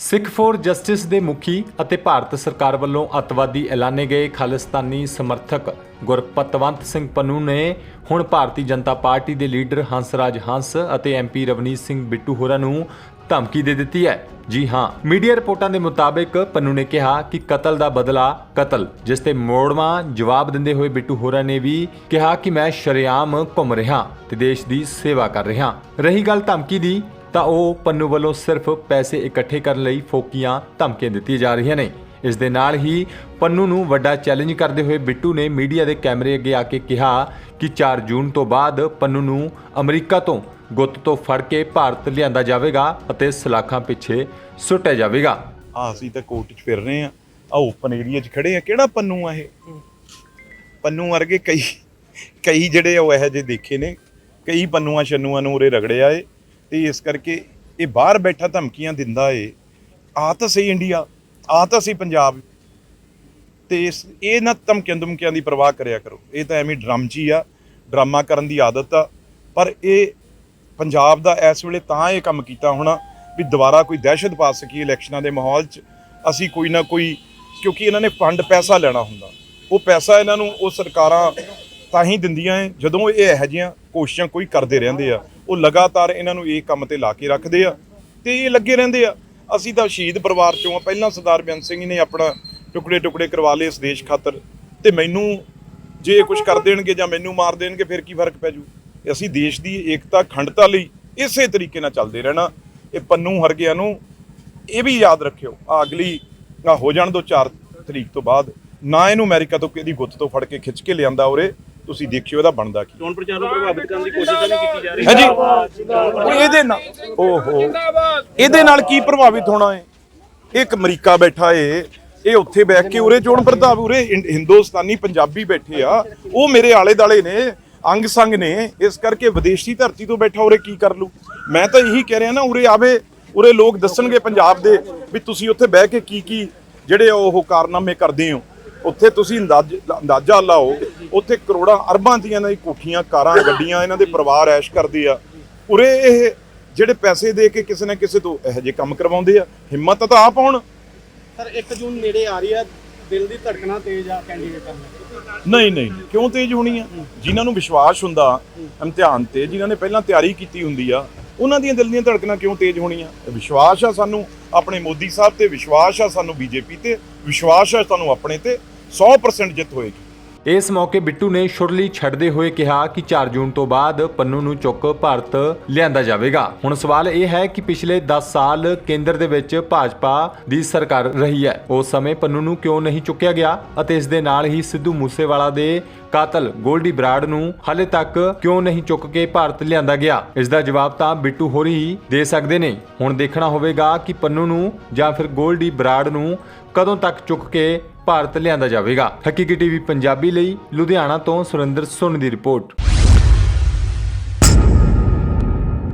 Sikh for justice ਦੇ ਮੁਖੀ ਅਤੇ ਭਾਰਤ ਸਰਕਾਰ ਵੱਲੋਂ ਅੱਤਵਾਦੀ ਐਲਾਨੇ ਗਏ ਖਾਲਿਸਤਾਨੀ ਸਮਰਥਕ ਗੁਰਪਤਵੰਤ ਸਿੰਘ ਪੰਨੂ ਨੇ ਹੁਣ ਭਾਰਤੀ ਜਨਤਾ ਪਾਰਟੀ ਦੇ ਲੀਡਰ ਹੰਸਰਾਜ ਹੰਸ ਅਤੇ ਐਮਪੀ ਰਵਨੀਤ ਸਿੰਘ ਬਿੱਟੂ ਹੋਰਾਂ ਨੂੰ ਧਮਕੀ ਦੇ ਦਿੱਤੀ ਹੈ। ਜੀ ਹਾਂ, ਮੀਡੀਆ ਰਿਪੋਰਟਾਂ ਦੇ ਮੁਤਾਬਕ ਪੰਨੂ ਨੇ ਕਿਹਾ ਕਿ ਕਤਲ ਦਾ ਬਦਲਾ ਕਤਲ, ਜਿਸ ਤੇ ਮੋੜਵਾਂ ਜਵਾਬ ਦਿੰਦੇ ਹੋਏ ਬਿੱਟੂ ਹੋਰਾਂ ਨੇ ਵੀ ਕਿਹਾ ਕਿ ਮੈਂ ਸ਼ਰੇਆਮ ਘੁੰਮ ਰਿਹਾ ਤੇ ਦੇਸ਼ ਦੀ ਸੇਵਾ ਕਰ ਰਿਹਾ। ਰਹੀ ਗੱਲ ਧਮਕੀ ਦੀ ਤਾਂ ਉਹ ਪੰਨੂ ਵੱਲੋਂ ਸਿਰਫ ਪੈਸੇ ਇਕੱਠੇ ਕਰਨ ਲਈ ਫੋਕੀਆਂ ਧਮਕੀਆਂ ਦਿੱਤੀਆਂ ਜਾ ਰਹੀਆਂ ਨੇ। ਇਸ ਦੇ ਨਾਲ ਹੀ ਪੰਨੂ ਨੂੰ ਵੱਡਾ ਚੈਲੰਜ ਕਰਦੇ ਹੋਏ ਬਿੱਟੂ ਨੇ ਮੀਡੀਆ ਦੇ ਕੈਮਰੇ ਅੱਗੇ ਆ ਕੇ ਕਿਹਾ ਕਿ 4 ਜੂਨ ਤੋਂ ਬਾਅਦ ਪੰਨੂ ਨੂੰ ਅਮਰੀਕਾ ਤੋਂ ਗੁੱਤ ਤੋਂ ਫੜ ਕੇ ਭਾਰਤ ਲਿਆਂਦਾ ਜਾਵੇਗਾ ਅਤੇ ਸਲਾਖਾਂ ਪਿੱਛੇ ਸੁੱਟਿਆ ਜਾਵੇਗਾ। ਆ ਅਸੀਂ ਤਾਂ ਕੋਰਟ 'ਚ ਫਿਰ ਰਹੇ ਆ ਆ ਓਪਨ ਏਰੀਆ 'ਚ ਖੜੇ ਆ ਕਿਹੜਾ ਪੰਨੂ ਆ ਇਹ? ਪੰਨੂ ਵਰਗੇ ਕਈ ਕਈ ਜਿਹੜੇ ਆ ਉਹ ਇਹੋ ਜਿਹੇ ਦੇਖੇ ਨੇ। ਕਈ ਪੰਨੂਆਂ ਛੰਨੂਆਂ ਨੂੰ ਉਰੇ ਰਗੜਿਆ ਏ। ਤੇ ਇਸ ਕਰਕੇ ਇਹ ਬਾਹਰ ਬੈਠਾ ਧਮਕੀਆਂ ਦਿੰਦਾ ਏ। ਆ ਤਾਂ ਸਹੀ ਇੰਡੀਆ, ਆ ਤਾਂ ਸਹੀ ਪੰਜਾਬ। ਤੇ ਇਸ, ਇਹ ਨਾ ਧਮਕੀਆਂ ਧਮਕੀਆਂ ਦੀ ਪਰਵਾਹ ਕਰਿਆ ਕਰੋ। ਇਹ ਤਾਂ ਐਵੇਂ ਡਰਮਚੀ ਆ, ਡਰਾਮਾ ਕਰਨ ਦੀ ਆਦਤ ਆ। ਪਰ ਇਹ ਪੰਜਾਬ ਦਾ ਇਸ ਵੇਲੇ ਤਾਂ ਇਹ ਕੰਮ ਕੀਤਾ ਹੋਣਾ ਵੀ ਦੁਬਾਰਾ ਕੋਈ ਦਹਿਸ਼ਤ ਪਾ ਸਕੀਏ ਇਲੈਕਸ਼ਨਾਂ ਦੇ ਮਾਹੌਲ 'ਚ। ਅਸੀਂ ਕੋਈ ਨਾ ਕੋਈ, ਕਿਉਂਕਿ ਇਹਨਾਂ ਨੇ ਫੰਡ ਪੈਸਾ ਲੈਣਾ ਹੁੰਦਾ। ਉਹ ਪੈਸਾ ਇਹਨਾਂ ਨੂੰ ਉਹ ਸਰਕਾਰਾਂ ਤਾਂ ਹੀ ਦਿੰਦੀਆਂ ਏ, ਜਦੋਂ ਇਹ ਇਹੋ ਜਿਹੀਆਂ ਕੋਸ਼ਿਸ਼ਾਂ ਕੋਈ ਕਰਦੇ ਰਹਿੰਦੇ ਆ। ਉਹ ਲਗਾਤਾਰ ਇਹਨਾਂ ਨੂੰ ਇਹ ਕੰਮ ਤੇ ਲਾ ਕੇ ਰੱਖਦੇ ਆ ਤੇ ਇਹ ਲੱਗੇ ਰਹਿੰਦੇ ਆ। ਅਸੀਂ ਤਾਂ ਸ਼ਹੀਦ ਪਰਿਵਾਰ ਚੋਂ ਆ। ਪਹਿਲਾਂ ਸਰਦਾਰ ਬੇਅੰਤ ਸਿੰਘ ਨੇ ਆਪਣਾ ਟੁਕੜੇ ਟੁਕੜੇ ਕਰਵਾ ਲਏ ਇਸ ਦੇਸ਼ ਖਾਤਰ ਤੇ ਮੈਨੂੰ ਜੇ ਇਹ ਕੁਝ ਕਰ ਦੇਣਗੇ ਜਾਂ ਮੈਨੂੰ ਮਾਰ ਦੇਣਗੇ, ਫਿਰ ਕੀ ਫ਼ਰਕ ਪੈ ਜੂ? ਅਸੀਂ ਦੇਸ਼ ਦੀ ਏਕਤਾ, ਖੰਡਤਾ ਲਈ ਇਸੇ ਤਰੀਕੇ ਨਾਲ ਚੱਲਦੇ ਰਹਿਣਾ। ਇਹ ਪੰਨੂ ਹਰਗਿਆਂ ਨੂੰ ਇਹ ਵੀ ਯਾਦ ਰੱਖਿਓ, ਆ ਅਗਲੀ, ਆ ਹੋ ਜਾਣ ਦੋ 4 ਤਰੀਕ ਤੋਂ ਬਾਅਦ, ਨਾ ਇਹਨੂੰ ਅਮਰੀਕਾ ਤੋਂ ਕਿਹਦੀ ਗੁੱਤ ਤੋਂ ਫੜ ਕੇ ਖਿੱਚ ਕੇ ਲਿਆਂਦਾ ਉਰੇ। ਤੁਸੀਂ ਦੇਖਿਓ ਇਹਦਾ ਬਣਦਾ ਕੀ। ਚੋਣ ਪ੍ਰਚਾਰ ਨੂੰ ਪ੍ਰਭਾਵਿਤ ਕਰਨ ਦੀ ਕੋਸ਼ਿਸ਼ ਤਾਂ ਨਹੀਂ ਕੀਤੀ ਜਾ ਰਹੀ। ਹੈ ਜੀ ਉਹ ਇਹਦੇ ਨਾਲ ਓਹੋ। ਇਹਦੇ ਨਾਲ ਕੀ ਪ੍ਰਭਾਵਿਤ ਹੋਣਾ ਹੈ ਇਹ ਇੱਕ ਅਮਰੀਕਾ ਬੈਠਾ ਏ। ਇਹ ਉੱਥੇ ਬੈਠ ਕੇ ਉਰੇ ਚੋਣ ਪ੍ਰਧਾਨ ਉਰੇ ਹਿੰਦੁਸਤਾਨੀ ਪੰਜਾਬੀ ਬੈਠੇ ਆ। ਉਹ ਮੇਰੇ ਆਲੇ ਦਾਲੇ ਨੇ ਅੰਗ ਸੰਗ ਨੇ। ਇਸ ਕਰਕੇ ਵਿਦੇਸ਼ੀ ਧਰਤੀ ਤੋਂ ਬੈਠਾ ਉਰੇ ਕੀ ਕਰ ਲੂ? ਮੈਂ ਤਾਂ ਇਹੀ ਕਹਿ ਰਿਹਾ ਨਾ ਉਰੇ ਆਵੇ ਉਰੇ ਲੋਕ ਦੱਸਣਗੇ ਪੰਜਾਬ ਦੇ ਵੀ ਤੁਸੀਂ ਉੱਥੇ ਬਹਿ ਕੇ ਕੀ ਕੀ ਜਿਹੜੇ ਉਹ ਕਾਰਨਾਮੇ ਕਰਦੇ ਹੋ। ਉੱਥੇ ਤੁਸੀਂ ਅੰਦਾਜ਼ ਅੰਦਾਜ਼ਾ ਲਾਓ ਉੱਥੇ ਕਰੋੜਾਂ ਅਰਬਾਂ ਦੀਆਂ ਇਹਨਾਂ ਦੀ ਕੋਠੀਆਂ ਕਾਰਾਂ ਗੱਡੀਆਂ ਇਹਨਾਂ ਦੇ ਪਰਿਵਾਰ ਐਸ਼ ਕਰਦੇ ਆ। ਉਰੇ ਇਹ ਜਿਹੜੇ ਪੈਸੇ ਦੇ ਕੇ ਕਿਸੇ ਨਾ ਕਿਸੇ ਤੋਂ ਇਹੋ ਜਿਹੇ ਕੰਮ ਕਰਵਾਉਂਦੇ ਆ ਹਿੰਮਤ ਤਾਂ ਆਪ ਹੋਣ ਸਰ 1 ਜੂਨ ਨੇੜੇ ਆ ਰਹੀ ਆ ਦਿਲ ਦੀ ਧੜਕਣਾ ਤੇਜ਼ ਆ ਕੈਂਡੀਡੇਟਾਂ ਦੀ ਨਹੀਂ ਨਹੀਂ ਕਿਉਂ ਤੇਜ਼ ਹੋਣੀ ਆ? ਜਿਨ੍ਹਾਂ ਨੂੰ ਵਿਸ਼ਵਾਸ ਹੁੰਦਾ ਇਮਤਿਹਾਨ ਤੇ ਜਿਨ੍ਹਾਂ ਨੇ ਪਹਿਲਾਂ ਤਿਆਰੀ ਕੀਤੀ ਹੁੰਦੀ ਆ ਉਹਨਾਂ ਦੀਆਂ ਦਿਲ ਦੀਆਂ ਧੜਕਣਾਂ ਕਿਉਂ ਤੇਜ਼ ਹੋਣੀਆਂ? ਵਿਸ਼ਵਾਸ ਆ ਸਾਨੂੰ ਆਪਣੇ ਮੋਦੀ ਸਾਹਿਬ ਤੇ ਵਿਸ਼ਵਾਸ ਆ ਸਾਨੂੰ ਬੀਜੇਪੀ ਤੇ ਵਿਸ਼ਵਾਸ ਆ ਸਾਨੂੰ ਆਪਣੇ ਤੇ 100% ਜਿੱਤ ਹੋਏਗੀ। ਇਸ ਮੌਕੇ ਬਿੱਟੂ ਨੇ ਸ਼ੁਰਲੀ ਛੱਡਦੇ ਹੋਏ ਕਿਹਾ ਕਿ 4 ਜੂਨ ਤੋਂ ਬਾਅਦ ਪੰਨੂ ਨੂੰ ਚੁੱਕ ਭਾਰਤ ਲਿਆਂਦਾ ਜਾਵੇਗਾ। ਹੁਣ ਸਵਾਲ ਇਹ ਹੈ ਕਿ ਪਿਛਲੇ 10 ਸਾਲ ਕੇਂਦਰ ਦੇ ਵਿੱਚ ਭਾਜਪਾ ਦੀ ਸਰਕਾਰ ਰਹੀ ਹੈ। ਉਸ ਸਮੇਂ ਪੰਨੂ ਨੂੰ ਕਿਉਂ ਨਹੀਂ ਚੁੱਕਿਆ ਗਿਆ ਅਤੇ ਇਸ ਦੇ ਨਾਲ ਹੀ ਸਿੱਧੂ ਮੂਸੇਵਾਲਾ ਦੇ ਕਾਤਲ ਗੋਲਡੀ ਬਰਾੜ ਨੂੰ ਹਾਲੇ ਤੱਕ ਕਿਉਂ ਨਹੀਂ ਚੁੱਕ ਕੇ ਭਾਰਤ ਲਿਆਂਦਾ ਗਿਆ? ਇਸ ਦਾ ਜਵਾਬ ਤਾਂ ਬਿੱਟੂ ਹੋਰੀ ਹੀ ਦੇ ਸਕਦੇ ਨੇ। ਹੁਣ ਦੇਖਣਾ ਹੋਵੇਗਾ ਕਿ ਪੰਨੂ ਨੂੰ ਜਾਂ ਫਿਰ ਗੋਲਡੀ ਬਰਾੜ ਨੂੰ ਕਦੋਂ ਤੱਕ ਚੁੱਕ ਕੇ ਭਾਰਤ ਲਿਆਂਦਾ ਜਾਵੇਗਾ। ਹਕੀਕੀ ਟੀਵੀ ਪੰਜਾਬੀ ਲਈ ਲੁਧਿਆਣਾ ਤੋਂ ਸੁਰਿੰਦਰ ਸੁਨ ਦੀ ਰਿਪੋਰਟ।